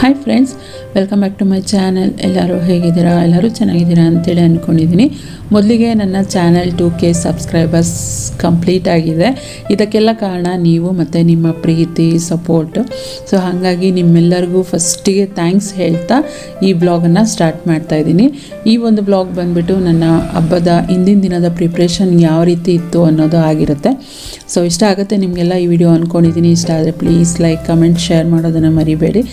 Hi friends welcome back to my channel ಎಲ್ಲರೂ ಹೇಗಿದ್ದೀರಾ? ಎಲ್ಲರೂ ಚೆನ್ನಾಗಿದ್ದೀರಾ ಅಂತೇಳಿ ಅಂದ್ಕೊಂಡಿದ್ದೀನಿ ಮೊದಲಿಗೆ ನನ್ನ channel two K subscribers complete ಆಗಿದೆ. ಇದಕ್ಕೆಲ್ಲ ಕಾರಣ ನೀವು ಮತ್ತು ನಿಮ್ಮ ಪ್ರೀತಿ ಸಪೋರ್ಟು ಸೊ ಹಾಗಾಗಿ ನಿಮ್ಮೆಲ್ಲರಿಗೂ ಫಸ್ಟಿಗೆ ಥ್ಯಾಂಕ್ಸ್ ಹೇಳ್ತಾ ಈ ಬ್ಲಾಗನ್ನು ಸ್ಟಾರ್ಟ್ ಮಾಡ್ತಾ ಇದ್ದೀನಿ. ಈ ಒಂದು ಬ್ಲಾಗ್ ಬಂದುಬಿಟ್ಟು ನನ್ನ ಹಬ್ಬದ ಹಿಂದಿನ ದಿನದ ಪ್ರಿಪ್ರೇಷನ್ ಯಾವ ರೀತಿ ಇತ್ತು ಅನ್ನೋದು ಆಗಿರುತ್ತೆ. ಸೊ ಇಷ್ಟ ಆಗುತ್ತೆ ನಿಮಗೆಲ್ಲ ಈ ವಿಡಿಯೋ ಅಂದ್ಕೊಂಡಿದ್ದೀನಿ ಇಷ್ಟ ಆದರೆ ಪ್ಲೀಸ್ ಲೈಕ್ ಕಮೆಂಟ್ ಶೇರ್ ಮಾಡೋದನ್ನು ಮರಿಬೇಡಿ.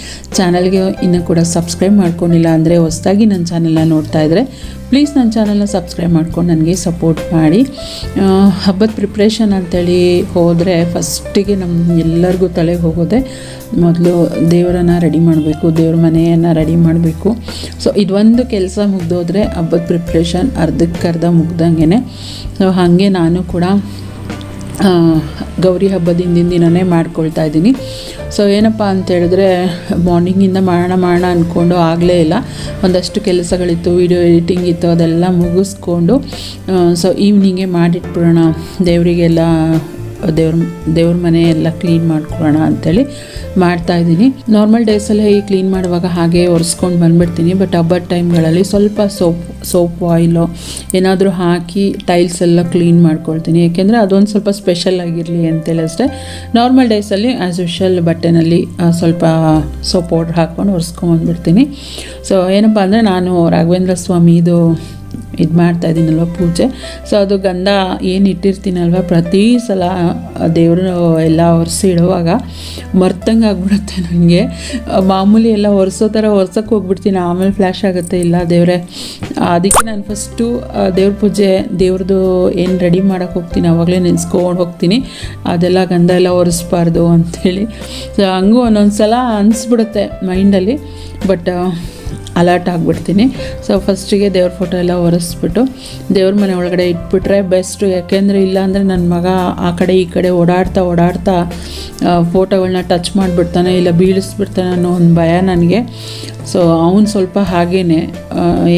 ಚಾನಲ್ಗೆ ಇನ್ನೂ ಕೂಡ ಸಬ್ಸ್ಕ್ರೈಬ್ ಮಾಡ್ಕೊಂಡಿಲ್ಲ ಅಂದರೆ ಹೊಸದಾಗಿ ನನ್ನ ಚಾನಲ್ನ ನೋಡ್ತಾ ಇದ್ದರೆ ಪ್ಲೀಸ್ ನನ್ನ ಚಾನಲ್ನ ಸಬ್ಸ್ಕ್ರೈಬ್ ಮಾಡ್ಕೊಂಡು ನನಗೆ ಸಪೋರ್ಟ್ ಮಾಡಿ. ಹಬ್ಬದ ಪ್ರಿಪ್ರೇಷನ್ ಅಂತೇಳಿ ಹೋದರೆ ಫಸ್ಟಿಗೆ ನಮ್ಮ ಎಲ್ಲರಿಗೂ ತಲೆಗೆ ಹೋಗೋದೆ, ಮೊದಲು ದೇವರನ್ನು ರೆಡಿ ಮಾಡಬೇಕು, ದೇವ್ರ ಮನೆಯನ್ನು ರೆಡಿ ಮಾಡಬೇಕು. ಸೊ ಇದೊಂದು ಕೆಲಸ ಮುಗ್ದೋದ್ರೆ ಹಬ್ಬದ ಪ್ರಿಪ್ರೇಷನ್ ಅರ್ಧಕ್ಕರ್ಧ ಮುಗ್ದಂಗೆ ಸೊ ಹಾಗೆ ನಾನು ಕೂಡ ಗೌರಿ ಹಬ್ಬದ ಹಿಂದಿನ ದಿನವೇ ಮಾಡ್ಕೊಳ್ತಾ ಇದ್ದೀನಿ. ಸೊ ಏನಪ್ಪ ಅಂತ ಹೇಳಿದ್ರೆ ಮಾರ್ನಿಂಗಿಂದ ಮಾಡೋಣ ಮಾಡೋಣ ಅಂದ್ಕೊಂಡು ಆಗಲೇ ಇಲ್ಲ. ಒಂದಷ್ಟು ಕೆಲಸಗಳಿತ್ತು ವಿಡಿಯೋ ಎಡಿಟಿಂಗ್ ಇತ್ತು, ಅದೆಲ್ಲ ಮುಗಿಸ್ಕೊಂಡು ಸೊ ಈವ್ನಿಂಗೇ ಮಾಡಿಟ್ಬಿಡೋಣ. ದೇವರಿಗೆಲ್ಲ ದೇವ್ರ ದೇವ್ರ ಮನೆ ಎಲ್ಲ ಕ್ಲೀನ್ ಮಾಡ್ಕೊಳ್ಳೋಣ ಅಂಥೇಳಿ ಮಾಡ್ತಾಯಿದ್ದೀನಿ ನಾರ್ಮಲ್ ಡೇಸಲ್ಲೇ ಈ ಕ್ಲೀನ್ ಮಾಡುವಾಗ ಹಾಗೆ ಒರೆಸ್ಕೊಂಡು ಬಂದುಬಿಡ್ತೀನಿ. ಬಟ್ ಹಬ್ಬದ ಟೈಮ್ಗಳಲ್ಲಿ ಸ್ವಲ್ಪ ಸೋಪ್ ಸೋಪ್ ಆಯಿಲು ಏನಾದರೂ ಹಾಕಿ ಟೈಲ್ಸ್ ಎಲ್ಲ ಕ್ಲೀನ್ ಮಾಡ್ಕೊಳ್ತೀನಿ. ಏಕೆಂದರೆ ಅದೊಂದು ಸ್ವಲ್ಪ ಸ್ಪೆಷಲ್ ಆಗಿರಲಿ ಅಂತೇಳಿ ಅಷ್ಟೇ. ನಾರ್ಮಲ್ ಡೇಸಲ್ಲಿ ಆ್ಯಸ್ ಯೂಶಲ್ ಬಟ್ಟೆನಲ್ಲಿ ಸ್ವಲ್ಪ ಸೋಪ್ ಪೌಡ್ರ್ ಹಾಕ್ಕೊಂಡು ಒರೆಸ್ಕೊಂಬಂದ್ಬಿಡ್ತೀನಿ ಸೊ ಏನಪ್ಪ ಅಂದರೆ ನಾನು ರಾಘವೇಂದ್ರ ಸ್ವಾಮಿದು ಇದು ಮಾಡ್ತಾ ಇದ್ದೀನಲ್ವ ಪೂಜೆ. ಸೊ ಅದು ಗಂಧ ಏನು ಇಟ್ಟಿರ್ತೀನಲ್ವ, ಪ್ರತಿ ಸಲ ದೇವರು ಎಲ್ಲ ಒರೆಸಿ ಇಡುವಾಗ ಮರ್ತಂಗೆ ಆಗ್ಬಿಡುತ್ತೆ ನನಗೆ ಮಾಮೂಲಿ ಎಲ್ಲ ಒರೆಸೋ ಥರ ಒರೆಸೋಕೆ ಹೋಗ್ಬಿಡ್ತೀನಿ, ಆಮೇಲೆ ಫ್ಲ್ಯಾಶ್ ಆಗುತ್ತೆ. ಇಲ್ಲ ದೇವರೇ, ಅದಕ್ಕೆ ನಾನು ಫಸ್ಟು ದೇವ್ರ ಪೂಜೆ ದೇವ್ರದ್ದು ಏನು ರೆಡಿ ಮಾಡೋಕೆ ಹೋಗ್ತೀನಿ ಆವಾಗಲೇ ನೆನೆಸ್ಕೊಂಡು ಹೋಗ್ತೀನಿ. ಅದೆಲ್ಲ ಗಂಧ ಎಲ್ಲ ಒರೆಸ್ಬಾರ್ದು ಅಂಥೇಳಿ ಸೊ ಹಂಗೂ ಒಂದೊಂದು ಸಲ ಅನಿಸ್ಬಿಡುತ್ತೆ ಮೈಂಡಲ್ಲಿ ಬಟ್ ಅಲರ್ಟ್ ಆಗಿಬಿಡ್ತೀನಿ. ಸೊ ಫಸ್ಟಿಗೆ ದೇವ್ರ ಫೋಟೋ ಎಲ್ಲ ಒರೆಸ್ಬಿಟ್ಟು, ದೇವ್ರ ಮನೆ ಒಳಗಡೆ ಇಟ್ಬಿಟ್ರೆ ಬೆಸ್ಟು ಯಾಕೆಂದರೆ ಇಲ್ಲಾಂದರೆ ನನ್ನ ಮಗ ಆ ಕಡೆ ಈ ಕಡೆ ಓಡಾಡ್ತಾ ಓಡಾಡ್ತಾ ಫೋಟೋಗಳನ್ನ ಟಚ್ ಮಾಡಿಬಿಡ್ತಾನೆ ಇಲ್ಲ ಬೀಳಿಸ್ಬಿಡ್ತಾನೆ ಅನ್ನೋ ಒಂದು ಭಯ ನನಗೆ. ಸೊ ಅವನು ಸ್ವಲ್ಪ ಹಾಗೇ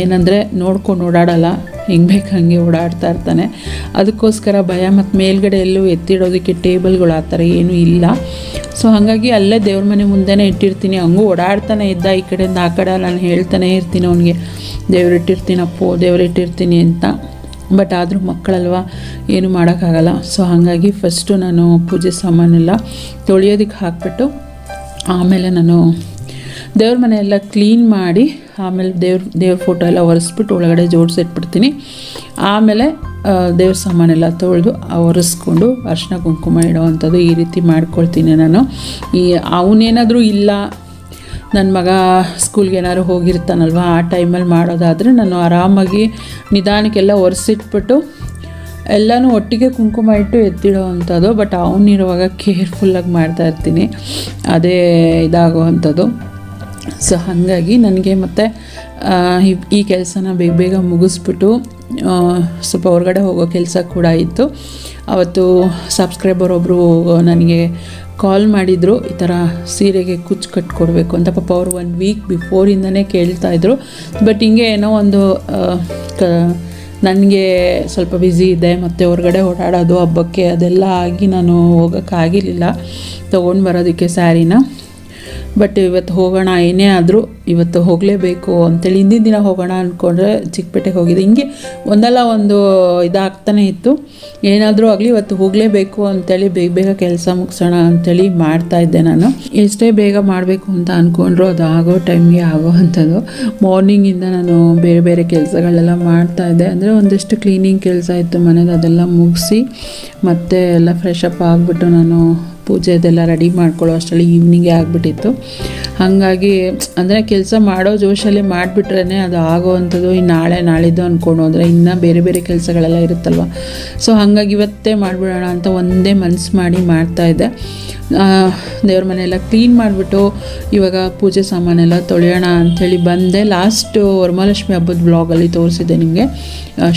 ಏನಂದರೆ ನೋಡ್ಕೊಂಡು ಓಡಾಡಲ್ಲ. ಹೆಂಗೆ ಬೇಕು ಹಾಗೆ ಓಡಾಡ್ತಾ ಇರ್ತಾನೆ. ಅದಕ್ಕೋಸ್ಕರ ಭಯ ಮತ್ತು ಮೇಲ್ಗಡೆ ಎಲ್ಲೂ ಎತ್ತಿಡೋದಕ್ಕೆ ಟೇಬಲ್ಗಳು ಆ ಥರ ಏನೂ ಇಲ್ಲ. ಸೊ ಹಾಗಾಗಿ ಅಲ್ಲೇ ದೇವ್ರ ಮನೆ ಮುಂದೆನೇ ಇಟ್ಟಿರ್ತೀನಿ. ಹಂಗೂ ಓಡಾಡ್ತಾನೆ ಇದ್ದ ಈ ಕಡೆಯಿಂದ ಆ ಕಡೆ ನಾನು ಹೇಳ್ತಾನೆ ಇರ್ತೀನಿ ಅವನಿಗೆ, ದೇವ್ರು ಇಟ್ಟಿರ್ತೀನಿ ಅಂತ. ಬಟ್ ಆದರೂ ಮಕ್ಕಳಲ್ವ, ಏನು ಮಾಡೋಕ್ಕಾಗಲ್ಲ. ಸೊ ಹಾಗಾಗಿ ಫಸ್ಟು ನಾನು ಪೂಜೆ ಸಾಮಾನೆಲ್ಲ ತೊಳೆಯೋದಕ್ಕೆ ಹಾಕ್ಬಿಟ್ಟು, ಆಮೇಲೆ ನಾನು ದೇವ್ರ ಮನೆಯೆಲ್ಲ ಕ್ಲೀನ್ ಮಾಡಿ, ಆಮೇಲೆ ದೇವ್ರ ದೇವ್ರ ಫೋಟೋ ಎಲ್ಲ ಒರೆಸ್ಬಿಟ್ಟು ಒಳಗಡೆ ಜೋಡಿಸಿಟ್ಬಿಡ್ತೀನಿ ಆಮೇಲೆ ದೇವ್ರ ಸಾಮಾನೆಲ್ಲ ತೊಳೆದು ಒರೆಸ್ಕೊಂಡು ಅರ್ಶಿನ ಕುಂಕುಮ ಇಡೋವಂಥದ್ದು ಈ ರೀತಿ ಮಾಡ್ಕೊಳ್ತೀನಿ ನಾನು. ಈ, ಅವನೇನಾದರೂ ಇಲ್ಲ ನನ್ನ ಮಗ ಸ್ಕೂಲ್ಗೆ ಏನಾದ್ರು ಹೋಗಿರ್ತಾನಲ್ವ, ಆ ಟೈಮಲ್ಲಿ ಮಾಡೋದಾದರೆ ನಾನು ಆರಾಮಾಗಿ ನಿಧಾನಕ್ಕೆಲ್ಲ ಒರೆಸಿಟ್ಬಿಟ್ಟು ಎಲ್ಲನೂ ಒಟ್ಟಿಗೆ ಕುಂಕುಮ ಇಟ್ಟು ಎತ್ತಿಡೋ ಅಂಥದ್ದು ಬಟ್ ಅವನಿರುವಾಗ ಕೇರ್ಫುಲ್ಲಾಗಿ ಮಾಡ್ತಾ ಇರ್ತೀನಿ. ಅದೇ ಇದಾಗೋ ಅಂಥದ್ದು ಸೊ ಹಾಗಾಗಿ ನನಗೆ ಮತ್ತೆ ಈ ಕೆಲಸನ ಬೇಗ ಬೇಗ ಮುಗಿಸ್ಬಿಟ್ಟು ಸ್ವಲ್ಪ ಹೊರಗಡೆ ಹೋಗೋ ಕೆಲಸ ಕೂಡ ಇತ್ತು. ಅವತ್ತು ಸಬ್ಸ್ಕ್ರೈಬರ್ ಒಬ್ಬರು ನನಗೆ ಕಾಲ್ ಮಾಡಿದರು, ಈ ಥರ ಸೀರೆಗೆ ಕುಚ್ಚು ಕಟ್ಕೊಡ್ಬೇಕು ಅಂತ. ಪಾಪ ಅವರು ಒನ್ ವೀಕ್ ಬಿಫೋರಿಂದನೇ ಕೇಳ್ತಾಯಿದ್ರು ಬಟ್ ಹಿಂಗೆ ಏನೋ ಒಂದು ಕ, ನನಗೆ ಸ್ವಲ್ಪ ಬ್ಯುಸಿ ಇದೆ, ಮತ್ತು ಹೊರಗಡೆ ಓಡಾಡೋದು, ಹಬ್ಬಕ್ಕೆ ಅದೆಲ್ಲ ಆಗಿ ನಾನು ಹೋಗೋಕ್ಕಾಗಿರಲಿಲ್ಲ. ತೊಗೊಂಡು ಬರೋದಕ್ಕೆ ಸ್ಯಾರಿನ ಬಟ್ ಇವತ್ತು ಹೋಗೋಣ ಏನೇ ಆದರೂ ಇವತ್ತು ಹೋಗಲೇಬೇಕು ಅಂತೇಳಿ ಹಿಂದಿನ ದಿನ ಹೋಗೋಣ ಅಂದ್ಕೊಂಡ್ರೆ ಚಿಕ್ಕಪೇಟೆಗೆ ಹೋಗಿದ್ದೆ. ಹಿಂಗೆ ಒಂದಲ್ಲ ಒಂದು ಇದಾಗ್ತಾನೆ ಇತ್ತು. ಏನಾದರೂ ಆಗಲಿ ಇವತ್ತು ಹೋಗಲೇಬೇಕು ಅಂತೇಳಿ ಬೇಗ ಬೇಗ ಕೆಲಸ ಮುಗಿಸೋಣ ಅಂತೇಳಿ ಮಾಡ್ತಾ ಇದ್ದೆ ನಾನು. ಎಷ್ಟೇ ಬೇಗ ಮಾಡಬೇಕು ಅಂತ ಅಂದ್ಕೊಂಡ್ರು ಅದು ಆಗೋ ಟೈಮ್ಗೆ ಆಗೋ ಅಂಥದ್ದು. ಮಾರ್ನಿಂಗಿಂದ ನಾನು ಬೇರೆ ಬೇರೆ ಕೆಲಸಗಳೆಲ್ಲ ಮಾಡ್ತಾ ಇದ್ದೆ. ಅಂದರೆ ಒಂದಷ್ಟು ಕ್ಲೀನಿಂಗ್ ಕೆಲಸ ಇತ್ತು ಮನೇದು ಅದೆಲ್ಲ ಮುಗಿಸಿ ಮತ್ತೆ ಎಲ್ಲ ಫ್ರೆಶ್ ಅಪ್ ಆಗಿಬಿಟ್ಟು ನಾನು ಪೂಜೆ ಅದೆಲ್ಲ ರೆಡಿ ಮಾಡ್ಕೊಳ್ಳೋ ಅಷ್ಟರಲ್ಲಿ ಈವ್ನಿಂಗೇ ಆಗಿಬಿಟ್ಟಿತ್ತು. ಹಾಗಾಗಿ, ಅಂದರೆ ಕೆಲಸ ಮಾಡೋ ಜೋಶಲ್ಲಿ ಮಾಡಿಬಿಟ್ರೇ ಅದು ಆಗೋ ಅಂಥದ್ದು ಈ ನಾಳೆ, ನಾಳಿದ್ದು ಅಂದ್ಕೊಂಡು ಅಂದರೆ ಇನ್ನೂ ಬೇರೆ ಬೇರೆ ಕೆಲಸಗಳೆಲ್ಲ ಇರುತ್ತಲ್ವ? ಸೊ ಹಾಗಾಗಿ ಇವತ್ತೇ ಮಾಡಿಬಿಡೋಣ ಅಂತ ಒಂದೇ ಮನಸ್ಸು ಮಾಡಿ ಮಾಡ್ತಾಯಿದ್ದೆ ದೇವ್ರ ಮನೆಯೆಲ್ಲ ಕ್ಲೀನ್ ಮಾಡಿಬಿಟ್ಟು ಇವಾಗ ಪೂಜೆ ಸಾಮಾನೆಲ್ಲ ತೊಳೆಯೋಣ ಅಂಥೇಳಿ ಬಂದೆ. ಲಾಸ್ಟು ವರಮಹಾಲಕ್ಷ್ಮಿ ಹಬ್ಬದ ಬ್ಲಾಗಲ್ಲಿ ತೋರಿಸಿದ್ದೆ ನಿಮಗೆ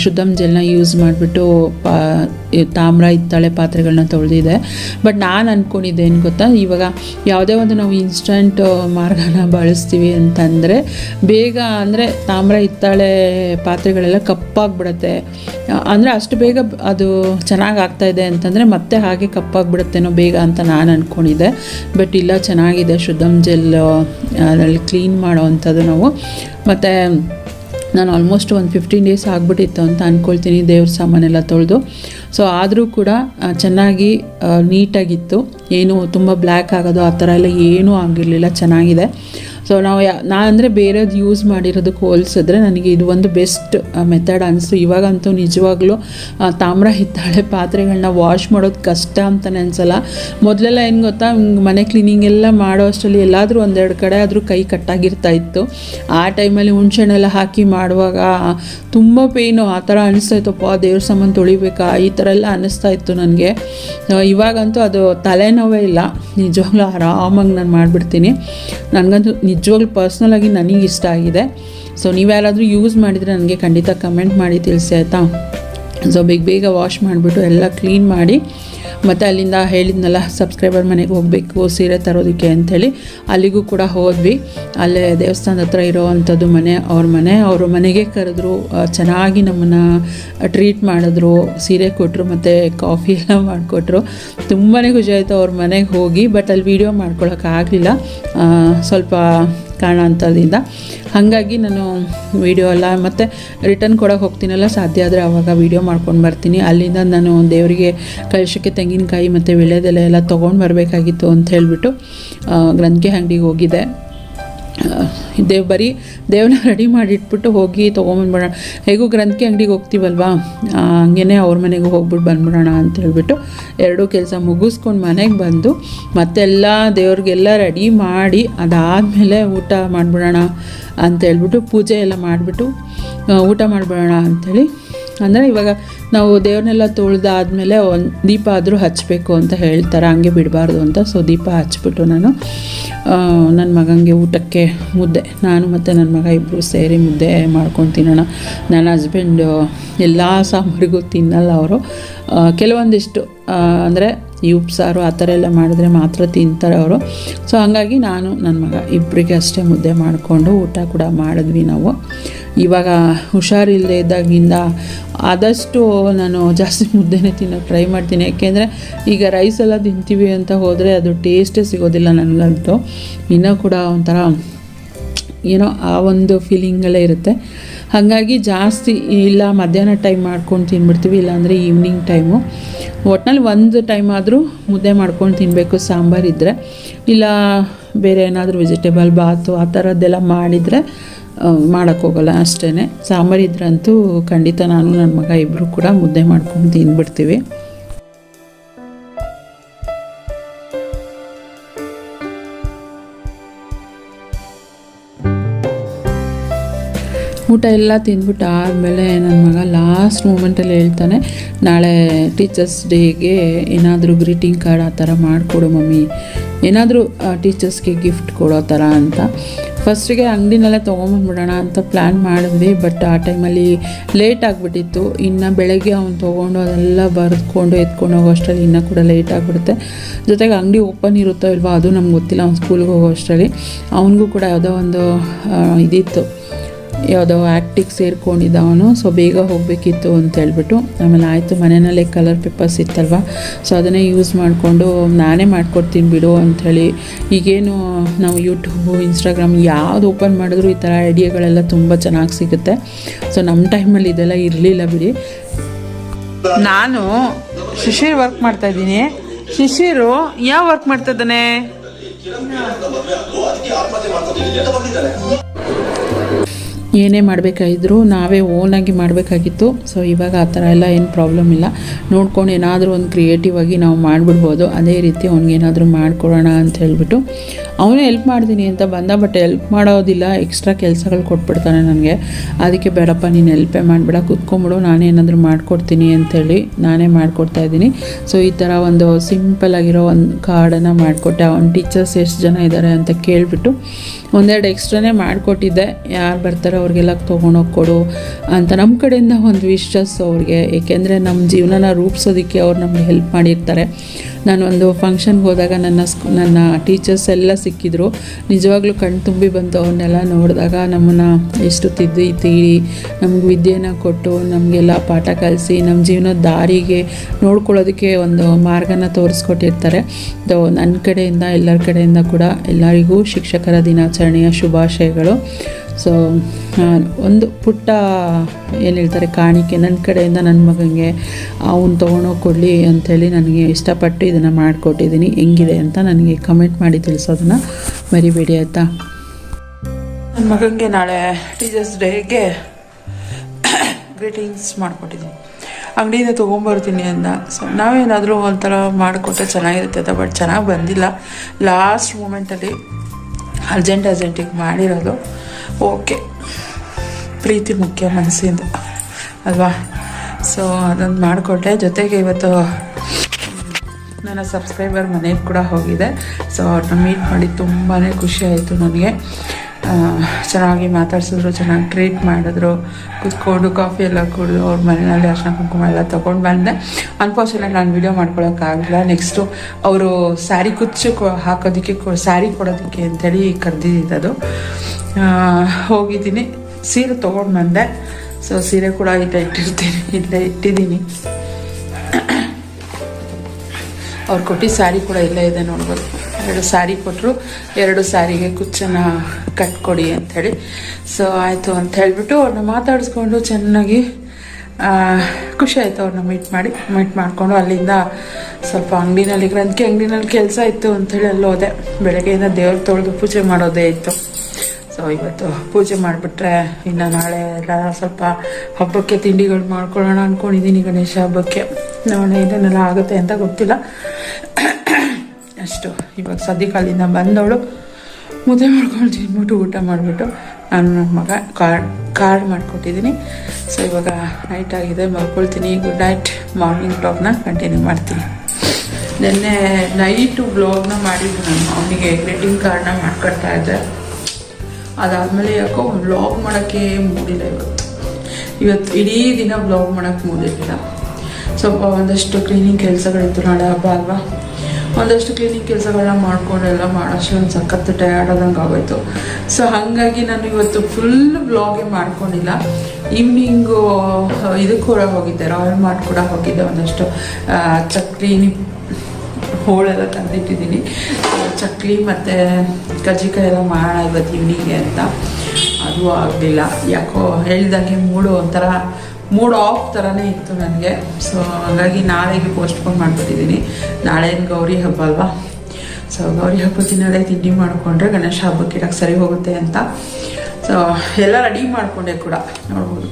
ಶುದ್ಧಂ ಜೆಲ್ನ ಯೂಸ್ ಮಾಡಿಬಿಟ್ಟು ಪಾ ತಾಮ್ರ ಹಿತ್ತಾಳೆ ಪಾತ್ರೆಗಳನ್ನ ತೊಳೆದಿದೆ. ಬಟ್ ನಾನು ಅಂದ್ಕೊಂಡಿದ್ದೆ ಏನು ಗೊತ್ತಾ? ಇವಾಗ ಯಾವುದೇ ಒಂದು ನಾವು ಇನ್ಸ್ಟಂಟ್ ಮಾರ್ಗನ ಬಳಸ್ತೀವಿ ಅಂತಂದರೆ ಬೇಗ ಅಂದರೆ ತಾಮ್ರ ಹಿತ್ತಾಳೆ ಪಾತ್ರೆಗಳೆಲ್ಲ ಕಪ್ಪಾಗ್ಬಿಡುತ್ತೆ. ಅಂದರೆ ಅಷ್ಟು ಬೇಗ ಅದು ಚೆನ್ನಾಗಿ ಆಗ್ತಾಯಿದೆ ಅಂತಂದರೆ ಮತ್ತೆ ಹಾಗೆ ಕಪ್ಪಾಗ್ಬಿಡುತ್ತೇನೋ ಬೇಗ ಅಂತ ನಾನು ಅಂದ್ಕೊಂಡಿದ್ದೆ ಬಟ್ ಇಲ್ಲ, ಚೆನ್ನಾಗಿದೆ. ಶುದ್ಧಂ ಜೆಲ್ ಅದರಲ್ಲಿ ಕ್ಲೀನ್ ಮಾಡೋ ಅಂಥದ್ದು ನಾವು. ಮತ್ತು ನಾನು ಆಲ್ಮೋಸ್ಟ್ ಒಂದು ಫಿಫ್ಟೀನ್ ಡೇಸ್ ಆಗಿಬಿಟ್ಟಿತ್ತು ಅಂತ ಅಂದ್ಕೊಳ್ತೀನಿ ದೇವ್ರ ಸಾಮಾನೆಲ್ಲ ತೊಳೆದು. ಸೊ ಆದರೂ ಕೂಡ ಚೆನ್ನಾಗಿ ನೀಟಾಗಿತ್ತು ಏನು ತುಂಬ ಬ್ಲ್ಯಾಕ್ ಆಗೋದು ಆ ಥರ ಎಲ್ಲ ಏನೂ ಆಗಿರಲಿಲ್ಲ, ಚೆನ್ನಾಗಿದೆ. ಸೊ ನಾವು ಯಾ ನಾನು ಅಂದರೆ ಬೇರೆದು ಯೂಸ್ ಮಾಡಿರೋದಕ್ಕೆ ಹೋಲಿಸಿದ್ರೆ ನನಗೆ ಇದು ಒಂದು ಬೆಸ್ಟ್ ಮೆಥಡ್ ಅನಿಸ್ತು. ಇವಾಗಂತೂ ನಿಜವಾಗ್ಲೂ ತಾಮ್ರ ಹಿತ್ತಾಳೆ ಪಾತ್ರೆಗಳನ್ನ ವಾಶ್ ಮಾಡೋದು ಕಷ್ಟ ಅಂತಲೇ ಅನಿಸಲ್ಲ ಮೊದಲೆಲ್ಲ ಏನು ಗೊತ್ತಾ ಮನೆ ಕ್ಲೀನಿಂಗ್ ಎಲ್ಲ ಮಾಡೋ ಅಷ್ಟರಲ್ಲಿ ಎಲ್ಲಾದರೂ ಒಂದೆರಡು ಕಡೆ ಆದರೂ ಕೈ ಕಟ್ಟಾಗಿರ್ತಾ ಇತ್ತು. ಆ ಟೈಮಲ್ಲಿ ಹುಣ್ಸೆಣ್ಣೆಲ್ಲ ಹಾಕಿ ಮಾಡುವಾಗ ತುಂಬ ಪೇಯ್ನು ಆ ಥರ ಅನಿಸ್ತಾ ಇತ್ತಪ್ಪ ದೇವ್ರ ಸಾಮಾನು ತೊಳಿಬೇಕಾ? ಈ ಥರ ಎಲ್ಲ ಅನ್ನಿಸ್ತಾ ಇತ್ತು ನನಗೆ. ಇವಾಗಂತೂ ಅದು ತಲೆನೋವೇ ಇಲ್ಲ. ನಿಜವಾಗ್ಲೂ ಆರಾಮಾಗಿ ನಾನು ಮಾಡಿಬಿಡ್ತೀನಿ. ನನಗಂತೂ ನಿಜವಾಗ್ಲೂ ಪರ್ಸ್ನಲಾಗಿ ನನಗೆ ಇಷ್ಟ ಆಗಿದೆ. ಸೊ ನೀವು ಯಾರಾದರೂ ಯೂಸ್ ಮಾಡಿದರೆ ನನಗೆ ಖಂಡಿತ ಕಮೆಂಟ್ ಮಾಡಿ ತಿಳಿಸಿ, ಆಯಿತಾ? ಸೊ ಬೇಗ ಬೇಗ ವಾಶ್ ಮಾಡಿಬಿಟ್ಟು ಎಲ್ಲ ಕ್ಲೀನ್ ಮಾಡಿ ಮತ್ತು ಅಲ್ಲಿಂದ ಹೇಳಿದ್ನಲ್ಲ ಸಬ್ಸ್ಕ್ರೈಬರ್ ಮನೆಗೆ ಹೋಗಬೇಕು, ಸೀರೆ ತರೋದಕ್ಕೆ ಅಂಥೇಳಿ. ಅಲ್ಲಿಗೂ ಕೂಡ ಹೋದ್ವಿ. ಅಲ್ಲೇ ದೇವಸ್ಥಾನದ ಹತ್ರ ಇರೋ ಅಂಥದ್ದು ಮನೆ, ಅವ್ರ ಮನೆ. ಅವರು ಮನೆಗೆ ಕರೆದ್ರು ಚೆನ್ನಾಗಿ ನಮ್ಮನ್ನು ಟ್ರೀಟ್ ಮಾಡಿದ್ರು, ಸೀರೆ ಕೊಟ್ಟರು ಮತ್ತು ಕಾಫಿ ಎಲ್ಲ ಮಾಡಿಕೊಟ್ರು. ತುಂಬಾ ಖುಷಿ ಆಯಿತು ಅವ್ರ ಮನೆಗೆ ಹೋಗಿ ಬಟ್ ಅಲ್ಲಿ ವೀಡಿಯೋ ಮಾಡ್ಕೊಳಕ್ಕಾಗಲಿಲ್ಲ. ಸ್ವಲ್ಪ ಕಾರಣಾಂತರದಿಂದ ಹಾಗಾಗಿ ನಾನು ವೀಡಿಯೋ ಎಲ್ಲ ಮತ್ತು ರಿಟರ್ನ್ ಕೊಡೋಕೆ ಹೋಗ್ತೀನಲ್ಲ, ಸಾಧ್ಯ ಆದರೆ ಆವಾಗ ವೀಡಿಯೋ ಮಾಡ್ಕೊಂಡು ಬರ್ತೀನಿ. ಅಲ್ಲಿಂದ ನಾನು ದೇವರಿಗೆ ಕಳಶಕ್ಕೆ ತೆಂಗಿನಕಾಯಿ ಮತ್ತು ವಿಳೆದೆಲೆ ಎಲ್ಲ ತೊಗೊಂಡು ಬರಬೇಕಾಗಿತ್ತು ಅಂತ ಹೇಳಿಬಿಟ್ಟು ಗ್ರಂಥಿ ಅಂಗಡಿಗೆ ಹೋಗಿದ್ದೆ. ದೇವ್ ಬರೀ ದೇವ್ರನ್ನ ರೆಡಿ ಮಾಡಿಟ್ಬಿಟ್ಟು ಹೋಗಿ ತೊಗೊಂಬಂದ್ಬಿಡೋಣ. ಹೇಗೂ ಗ್ರಂಥಿ ಅಂಗಡಿಗೆ ಹೋಗ್ತೀವಲ್ವಾ? ಹಂಗೇ ಅವ್ರ ಮನೆಗೆ ಹೋಗ್ಬಿಟ್ಟು ಬಂದ್ಬಿಡೋಣ ಅಂತ ಹೇಳ್ಬಿಟ್ಟು ಎರಡೂ ಕೆಲಸ ಮುಗಿಸ್ಕೊಂಡು ಮನೆಗೆ ಬಂದು ಮತ್ತೆಲ್ಲ ದೇವ್ರಿಗೆಲ್ಲ ರೆಡಿ ಮಾಡಿ ಅದಾದಮೇಲೆ ಊಟ ಮಾಡಿಬಿಡೋಣ ಅಂತ ಹೇಳ್ಬಿಟ್ಟು ಪೂಜೆ ಎಲ್ಲ ಮಾಡಿಬಿಟ್ಟು ಊಟ ಮಾಡಿಬಿಡೋಣ ಅಂಥೇಳಿ ಅಂದರೆ ಇವಾಗ ನಾವು ದೇವ್ರನ್ನೆಲ್ಲ ತೊಳೆದಾದಮೇಲೆ ಒಂದು ದೀಪ ಆದರೂ ಹಚ್ಚಬೇಕು ಅಂತ ಹೇಳ್ತಾರೆ. ಹಂಗೆ ಬಿಡಬಾರ್ದು ಅಂತ. ಸೊ ದೀಪ ಹಚ್ಬಿಟ್ಟು ನಾನು ನನ್ನ ಮಗನಿಗೆ ಊಟಕ್ಕೆ ಮುದ್ದೆ. ನಾನು ಮತ್ತು ನನ್ನ ಮಗ ಇಬ್ಬರು ಸೇರಿ ಮುದ್ದೆ ಮಾಡ್ಕೊಂಡು ತಿನ್ನೋಣ. ನನ್ನ ಹಸ್ಬೆಂಡು ಎಲ್ಲ ಸಾಂಬಾರಿಗೂ ತಿನ್ನಲ್ಲ ಅವರು. ಕೆಲವೊಂದಿಷ್ಟು ಅಂದರೆ ಈ ಉಪ್ಸಾರು ಆ ಥರ ಎಲ್ಲ ಮಾಡಿದ್ರೆ ಮಾತ್ರ ತಿಂತಾರೆ ಅವರು. ಸೊ ಹಾಗಾಗಿ ನಾನು ನನ್ನ ಮಗ ಇಬ್ಬರಿಗೆ ಅಷ್ಟೇ ಮುದ್ದೆ ಮಾಡಿಕೊಂಡು ಊಟ ಕೂಡ ಮಾಡಿದ್ವಿ ನಾವು. ಇವಾಗ ಹುಷಾರಿಲ್ಲದೆ ಇದ್ದಾಗಿಂದ ಆದಷ್ಟು ನಾನು ಜಾಸ್ತಿ ಮುದ್ದೆನೇ ತಿನ್ನೋಕ್ಕೆ ಟ್ರೈ ಮಾಡ್ತೀನಿ. ಯಾಕೆಂದರೆ ಈಗ ರೈಸ್ ಎಲ್ಲ ತಿಂತೀವಿ ಅಂತ ಹೋದರೆ ಅದು ಟೇಸ್ಟೇ ಸಿಗೋದಿಲ್ಲ ನನಗಂತೂ. ಇನ್ನೂ ಕೂಡ ಒಂಥರ, ಏನೋ ಆ ಒಂದು ಫೀಲಿಂಗಲ್ಲೇ ಇರುತ್ತೆ. ಹಾಗಾಗಿ ಜಾಸ್ತಿ ಇಲ್ಲ, ಮಧ್ಯಾಹ್ನ ಟೈಮ್ ಮಾಡ್ಕೊಂಡು ತಿನ್ಬಿಡ್ತೀವಿ, ಇಲ್ಲಾಂದರೆ ಈವ್ನಿಂಗ್ ಟೈಮು ಒಟ್ನಲ್ಲಿ ಒಂದು ಟೈಮ್ ಆದರೂ ಮುದ್ದೆ ಮಾಡ್ಕೊಂಡು ತಿನ್ನಬೇಕು ಸಾಂಬಾರು ಇದ್ದರೆ ಇಲ್ಲ, ಬೇರೆ ಏನಾದರೂ ವೆಜಿಟೇಬಲ್ ಬಾತು ಆ ಥರದ್ದೆಲ್ಲ ಮಾಡಿದರೆ ಮಾಡೋಕ್ಕೋಗಲ್ಲ ಅಷ್ಟೇ ಸಾಂಬಾರು ಇದ್ರಂತೂ ಖಂಡಿತ ನಾನು ನನ್ನ ಮಗ ಇಬ್ಬರು ಕೂಡ ಮುದ್ದೆ ಮಾಡ್ಕೊಂಡು ತಿಂದ್ಬಿಡ್ತೀವಿ. ಊಟ ಎಲ್ಲ ತಿಂದ್ಬಿಟ್ಟು ಆದಮೇಲೆ ನನ್ನ ಮಗ ಲಾಸ್ಟ್ ಮೂಮೆಂಟಲ್ಲಿ ಹೇಳ್ತಾನೆ, ನಾಳೆ ಟೀಚರ್ಸ್ ಡೇಗೆ ಏನಾದರೂ ಗ್ರೀಟಿಂಗ್ ಕಾರ್ಡ್ ಆ ಥರ ಮಾಡಿಕೊಡು ಮಮ್ಮಿ. ಏನಾದರೂ ಟೀಚರ್ಸ್ಗೆ ಗಿಫ್ಟ್ ಕೊಡೋ ಥರ ಅಂತ. ಫಸ್ಟಿಗೆ ಅಂಗಡಿನಲ್ಲೇ ತೊಗೊಂಬಂದ್ಬಿಡೋಣ ಅಂತ ಪ್ಲ್ಯಾನ್ ಮಾಡಿದ್ವಿ ಬಟ್ ಆ ಟೈಮಲ್ಲಿ ಲೇಟ್ ಆಗಿಬಿಟ್ಟಿತ್ತು. ಇನ್ನು ಬೆಳಗ್ಗೆ ಅವ್ನು ತೊಗೊಂಡು ಅದೆಲ್ಲ ಬರೆದುಕೊಂಡು ಎತ್ಕೊಂಡು ಹೋಗೋ ಅಷ್ಟರಲ್ಲಿ ಇನ್ನೂ ಕೂಡ ಲೇಟ್ ಆಗಿಬಿಡುತ್ತೆ. ಜೊತೆಗೆ ಅಂಗಡಿ ಓಪನ್ ಇರುತ್ತೋ ಇಲ್ವೋ ಅದು ನಮ್ಗೆ ಗೊತ್ತಿಲ್ಲ, ಅವ್ನು ಸ್ಕೂಲ್ಗೆ ಹೋಗೋ ಅಷ್ಟರಲ್ಲಿ ಅವನಿಗೂ ಕೂಡ ಯಾವುದೋ ಒಂದು ಇದಿತ್ತು. ಯಾವುದೋ ಆ್ಯಕ್ಟಿಗೆ ಸೇರ್ಕೊಂಡಿದ್ದ ಅವನು ಸೊ ಬೇಗ ಹೋಗಬೇಕಿತ್ತು ಅಂತ ಹೇಳ್ಬಿಟ್ಟು, ಆಮೇಲೆ ಆಯಿತು, ಮನೆಯಲ್ಲೇ ಕಲರ್ ಪೇಪರ್ಸ್ ಇತ್ತಲ್ವ ಸೊ ಅದನ್ನೇ ಯೂಸ್ ಮಾಡಿಕೊಂಡು ನಾನೇ ಮಾಡ್ಕೊಡ್ತೀನಿ ಬಿಡು ಅಂಥೇಳಿ, ಈಗೇನು ನಾವು ಯೂಟ್ಯೂಬು ಇನ್ಸ್ಟಾಗ್ರಾಮ್ ಯಾವುದು ಓಪನ್ ಮಾಡಿದ್ರು ಈ ಥರ ಐಡಿಯಾಗಳೆಲ್ಲ ತುಂಬ ಚೆನ್ನಾಗಿ ಸಿಗುತ್ತೆ. ಸೊ ನಮ್ಮ ಟೈಮಲ್ಲಿ ಇದೆಲ್ಲ ಇರಲಿಲ್ಲ ಬಿಡಿ. ನಾನು ಶಿಶಿರ್ ವರ್ಕ್ ಮಾಡ್ತಾ ಇದ್ದೀನಿ. ಶಿಶಿರು, ಯಾವ ವರ್ಕ್ ಮಾಡ್ತಾ ಇದ್ದಾನೆ? ಏನೇ ಮಾಡಬೇಕಾಗಿದ್ರು ನಾವೇ ಓನಾಗಿ ಮಾಡಬೇಕಾಗಿತ್ತು. ಸೊ ಇವಾಗ ಆ ಥರ ಎಲ್ಲ ಏನು ಪ್ರಾಬ್ಲಮ್ ಇಲ್ಲ. ನೋಡ್ಕೊಂಡು ಏನಾದರೂ ಒಂದು ಕ್ರಿಯೇಟಿವ್ ಆಗಿ ನಾವು ಮಾಡಿಬಿಡ್ಬೋದು. ಅದೇ ರೀತಿ ಅವ್ನಿಗೇನಾದರೂ ಮಾಡಿಕೊಡೋಣ ಅಂತ ಹೇಳ್ಬಿಟ್ಟು ಅವನೇ ಹೆಲ್ಪ್ ಮಾಡ್ತೀನಿ ಅಂತ ಬಂದ ಬಟ್ ಹೆಲ್ಪ್ ಮಾಡೋದಿಲ್ಲ ಎಕ್ಸ್ಟ್ರಾ ಕೆಲಸಗಳು ಕೊಟ್ಬಿಡ್ತಾನೆ ನನಗೆ. ಅದಕ್ಕೆ ಬೇಡಪ್ಪ, ನೀನು ಹೆಲ್ಪೇ ಮಾಡಿಬಿಡ, ಕುತ್ಕೊಂಬಿಡು ನಾನೇನಾದರೂ ಮಾಡಿಕೊಡ್ತೀನಿ ಅಂಥೇಳಿ ನಾನೇ ಮಾಡಿಕೊಡ್ತಾ ಇದ್ದೀನಿ. ಸೊ ಈ ಥರ ಒಂದು ಸಿಂಪಲ್ ಆಗಿರೋ ಒಂದು ಕಾರ್ಡನ್ನು ಮಾಡಿಕೊಟ್ಟೆ. ಅವ್ನ ಟೀಚರ್ಸ್ ಎಷ್ಟು ಜನ ಇದ್ದಾರೆ ಅಂತ ಕೇಳಿಬಿಟ್ಟು ಒಂದೆರಡು ಎಕ್ಸ್ಟ್ರಾನೇ ಮಾಡಿಕೊಟ್ಟಿದ್ದೆ. ಯಾರು ಬರ್ತಾರೋ ಅವ್ರಿಗೆಲ್ಲ ತೊಗೊಂಡೋಗಿ ಕೊಡು ಅಂತ ನಮ್ಮ ಕಡೆಯಿಂದ ಒಂದು ವಿಶ್ವಾಸ ಅವ್ರಿಗೆ. ಏಕೆಂದರೆ ನಮ್ಮ ಜೀವನನ ರೂಪಿಸೋದಕ್ಕೆ ಅವ್ರು ನಮಗೆ ಹೆಲ್ಪ್ ಮಾಡಿರ್ತಾರೆ. ನಾನೊಂದು ಫಂಕ್ಷನ್ಗೆ ಹೋದಾಗ ನನ್ನ ಸ್ಕೂ ನನ್ನ ಟೀಚರ್ಸ್ ಎಲ್ಲ ಸಿಕ್ಕಿದ್ರು. ನಿಜವಾಗ್ಲೂ ಕಣ್ ತುಂಬಿ ಬಂತು ಅವನ್ನೆಲ್ಲ ನೋಡಿದಾಗ. ನಮ್ಮನ್ನು ಎಷ್ಟು ತಿದ್ದಿ, ತೀರಿ, ನಮ್ಗೆ ವಿದ್ಯೆನ ಕೊಟ್ಟು, ನಮಗೆಲ್ಲ ಪಾಠ ಕಲಿಸಿ ನಮ್ಮ ಜೀವನದ ದಾರಿಗೆ ನೋಡ್ಕೊಳ್ಳೋದಕ್ಕೆ ಒಂದು ಮಾರ್ಗನ ತೋರಿಸ್ಕೊಟ್ಟಿರ್ತಾರೆ. ನನ್ನ ಕಡೆಯಿಂದ, ಎಲ್ಲರ ಕಡೆಯಿಂದ ಕೂಡ ಎಲ್ಲರಿಗೂ ಶಿಕ್ಷಕರ ದಿನಾಚರಣೆಯ ಶುಭಾಶಯಗಳು. ಸೊ ಒಂದು ಪುಟ್ಟ, ಏನು ಹೇಳ್ತಾರೆ, ಕಾಣಿಕೆ ನನ್ನ ಕಡೆಯಿಂದ ನನ್ನ ಮಗನಿಗೆ ಅವ್ನು ತೊಗೊಂಡೋಗಿ ಕೊಡಲಿ ಅಂಥೇಳಿ ನನಗೆ ಇಷ್ಟಪಟ್ಟು ಇದನ್ನು ಮಾಡಿಕೊಟ್ಟಿದ್ದೀನಿ ಹೆಂಗಿದೆ ಅಂತ ನನಗೆ ಕಮೆಂಟ್ ಮಾಡಿ ತಿಳಿಸೋದನ್ನು ಮರಿಬೇಡಿ, ಆಯಿತಾ? ನನ್ನ ಮಗನಿಗೆ ನಾಳೆ ಟೀಚರ್ಸ್ ಡೇಗೆ ಗ್ರೀಟಿಂಗ್ಸ್ ಮಾಡಿಕೊಟ್ಟಿದ್ದೀನಿ ಅಂಗಡಿಯಿಂದ ತೊಗೊಂಬರ್ತೀನಿ ಅಂತ ಸೊ ನಾವೇನಾದರೂ ಒಂಥರ ಮಾಡಿಕೊಟ್ರೆ ಚೆನ್ನಾಗಿರುತ್ತೆ ಅಂತ ಬಟ್ ಚೆನ್ನಾಗಿ ಬಂದಿಲ್ಲ. ಲಾಸ್ಟ್ ಮೂಮೆಂಟಲ್ಲಿ ಅರ್ಜೆಂಟ್ ಅರ್ಜೆಂಟಿಗೆ ಮಾಡಿರೋದು. ಓಕೆ. ಪ್ರೀತಿ ಮುಖ್ಯ ಮನಸ್ಸಿಂದ. ಅಲ್ವಾ? ಸೊ ಅದೊಂದು ಮಾಡಿಕೊಟ್ಟೆ ಜೊತೆಗೆ ಇವತ್ತು ನನ್ನ ಸಬ್ಸ್ಕ್ರೈಬರ್ ಮನೆಗೆ ಕೂಡ ಹೋಗಿದೆ. ಸೊ ಅವ್ರನ್ನ ಮೀಟ್ ಮಾಡಿ ತುಂಬಾ ಖುಷಿ ಆಯಿತು ನನಗೆ. ಚೆನ್ನಾಗಿ ಮಾತಾಡಿಸಿದ್ರು, ಚೆನ್ನಾಗಿ ಟ್ರೀಟ್ ಮಾಡಿದ್ರು. ಕುತ್ಕೊಂಡು ಕಾಫಿ ಎಲ್ಲ ಕುಡಿದು ಅವ್ರ ಮನೆಯಲ್ಲಿ ಅರ್ಶನ ಕುಂಕುಮ ಎಲ್ಲ ತೊಗೊಂಡು ಬಂದೆ. ಅನ್ಫಾರ್ಚುನೇಟ್ ನಾನು ವಿಡಿಯೋ ಮಾಡ್ಕೊಳಕ್ಕಾಗಲಿಲ್ಲ. ನೆಕ್ಸ್ಟು ಅವರು ಸ್ಯಾರಿ ಕುಚ್ಚು ಹಾಕೋದಕ್ಕೆ ಸ್ಯಾರಿ ಕೊಡೋದಕ್ಕೆ ಅಂತೇಳಿ ಕರೆದಿದ್ದದು. ಹೋಗಿದ್ದೀನಿ. ಸೀರೆ ತೊಗೊಂಡು ಬಂದೆ. ಸೊ ಸೀರೆ ಕೂಡ ಇಲ್ಲೇ ಇಟ್ಟಿರ್ತೀನಿ, ಇಲ್ಲೇ ಇಟ್ಟಿದ್ದೀನಿ. ಅವ್ರು ಕೊಟ್ಟಿದ್ದ ಸ್ಯಾರಿ ಕೂಡ ಇಲ್ಲೇ ಇದೆ ನೋಡ್ಬೋದು. ಎರಡು ಸ್ಯಾರಿ ಕೊಟ್ಟರು ಎರಡು ಸ್ಯಾರಿಗೆ ಕುಚ್ಚನ್ನು ಕಟ್ಕೊಡಿ ಅಂಥೇಳಿ. ಸೊ ಆಯಿತು ಅಂತ ಹೇಳಿಬಿಟ್ಟು ಅವ್ರನ್ನ ಮಾತಾಡಿಸ್ಕೊಂಡು ಚೆನ್ನಾಗಿ ಖುಷಿ ಆಯಿತು ಅವ್ರನ್ನ ಮೀಟ್ ಮಾಡಿ ಮೀಟ್ ಮಾಡಿಕೊಂಡು ಅಲ್ಲಿಂದ ಸ್ವಲ್ಪ ಅಂಗಡಿನಲ್ಲಿ, ಗ್ರಂಥಿ ಅಂಗಡಿನಲ್ಲಿ ಕೆಲಸ ಇತ್ತು ಅಂಥೇಳಿ ಅಲ್ಲಿ ಹೋದೆ. ಬೆಳಗ್ಗೆಯಿಂದ ದೇವ್ರ ತೊಳೆದು ಪೂಜೆ ಮಾಡೋದೇ ಇತ್ತು. ಸೊ ಇವತ್ತು ಪೂಜೆ ಮಾಡಿಬಿಟ್ರೆ ಇನ್ನು ನಾಳೆ ಎಲ್ಲ ಸ್ವಲ್ಪ ಹಬ್ಬಕ್ಕೆ ತಿಂಡಿಗಳು ಮಾಡ್ಕೊಳ್ಳೋಣ ಅಂದ್ಕೊಂಡಿದ್ದೀನಿ ಗಣೇಶ ಹಬ್ಬಕ್ಕೆ. ನೋಡೋಣ ಏನೇನೆಲ್ಲ ಆಗುತ್ತೆ ಅಂತ ಗೊತ್ತಿಲ್ಲ. ಅಷ್ಟು. ಇವಾಗ ಸದ್ಯಕ್ಕೆ ಅಲ್ಲಿಂದ ಬಂದವಳು. ಮುದ್ದೆ ಮಾಡ್ಕೊಂಡು ತಿಂದ್ಬಿಟ್ಟು ಊಟ ಮಾಡಿಬಿಟ್ಟು ನಾನು ನನ್ನ ಮಗ ಕಾರ್ಡ್ ಕಾರ್ಡ್ ಮಾಡ್ಕೊಟ್ಟಿದ್ದೀನಿ. ಸೊ ಇವಾಗ ನೈಟ್ ಆಗಿದೆ. ಮಲ್ಕೊಳ್ತೀನಿ. ಗುಡ್ ನೈಟ್ ಮಾರ್ನಿಂಗ್ ಬ್ಲಾಗ್ನ ಕಂಟಿನ್ಯೂ ಮಾಡ್ತೀನಿ. ನಿನ್ನೆ ನೈಟು ಬ್ಲಾಗ್ನ ಮಾಡಿದ್ದು ನಾನು. ಅವನಿಗೆ ಗ್ರೀಟಿಂಗ್ ಕಾರ್ಡ್ನ ಮಾಡ್ಕೊಡ್ತಾ ಇದ್ದೆ. ಅದಾದಮೇಲೆ ಯಾಕೋ ಬ್ಲಾಗ್ ಮಾಡೋಕ್ಕೆ ಮೂಡಿಲ್ಲ ಇವತ್ತು ಇವತ್ತು ಇಡೀ ದಿನ ಬ್ಲಾಗ್ ಮಾಡೋಕ್ಕೆ ಮೂಡಿರಲಿಲ್ಲ. ಸ್ವಲ್ಪ ಒಂದಷ್ಟು ಕ್ಲೀನಿಂಗ್ ಕೆಲಸಗಳಿತ್ತು ನಾಳೆ ಹಬ್ಬ ಅಲ್ವಾ? ಒಂದಷ್ಟು ಕ್ಲೀನಿಂಗ್ ಕೆಲಸಗಳನ್ನ ಮಾಡ್ಕೊಂಡು ಎಲ್ಲ ಮಾಡೋಷ್ಟು ಒಂದು ಸಖತ್ತು ಟಯರ್ಡ್ ಆದಂಗೆ ಆಗೋಯ್ತು ಸೊ ಹಾಗಾಗಿ ನಾನು ಇವತ್ತು ಫುಲ್ ಬ್ಲಾಗೇ ಮಾಡ್ಕೊಂಡಿಲ್ಲ. ಈವ್ನಿಂಗು ಇದಕ್ಕೆ ಕೂಡ ಹೋಗಿದ್ದೆ. ರಾಯಲ್ ಮಾರ್ಟ್ ಕೂಡ ಹೋಗಿದ್ದೆ ಒಂದಷ್ಟು. ಚಕ್ಲಿ ಹೋಳೆಲ್ಲ ತಂದಿಟ್ಟಿದ್ದೀನಿ. ಚಕ್ಲಿ ಮತ್ತು ಕಜ್ಜಿಕಾಯಿ ಎಲ್ಲ ಮಾಡೋಣ ಇವತ್ತು ಈವ್ನಿಂಗೆ ಅಂತ. ಅದು ಆಗಲಿಲ್ಲ. ಯಾಕೋ ಹೇಳ್ದಂಗೆ ಮೂಡು ಒಂಥರ ಮೂಡ್ ಆಫ್ ಥರನೇ ಇತ್ತು ನನಗೆ. ಸೊ ಹಾಗಾಗಿ ನಾಳೆಗೆ ಪೋಸ್ಟ್ಪೋನ್ ಮಾಡಿಬಿಟ್ಟಿದ್ದೀನಿ ನಾಳೆ ಏನು ಗೌರಿ ಹಬ್ಬ ಅಲ್ವಾ? ಸೊ ಗೌರಿ ಹಬ್ಬ ದಿನದೇ ತಿಂಡಿ ಮಾಡಿಕೊಂಡ್ರೆ ಗಣೇಶ ಹಬ್ಬಕ್ಕೆ ಇಡಕ್ಕೆ ಸರಿ ಹೋಗುತ್ತೆ ಅಂತ. ಸೊ ಎಲ್ಲ ರೆಡಿ ಮಾಡಿಕೊಂಡೆ ಕೂಡ, ನೋಡ್ಬೋದು.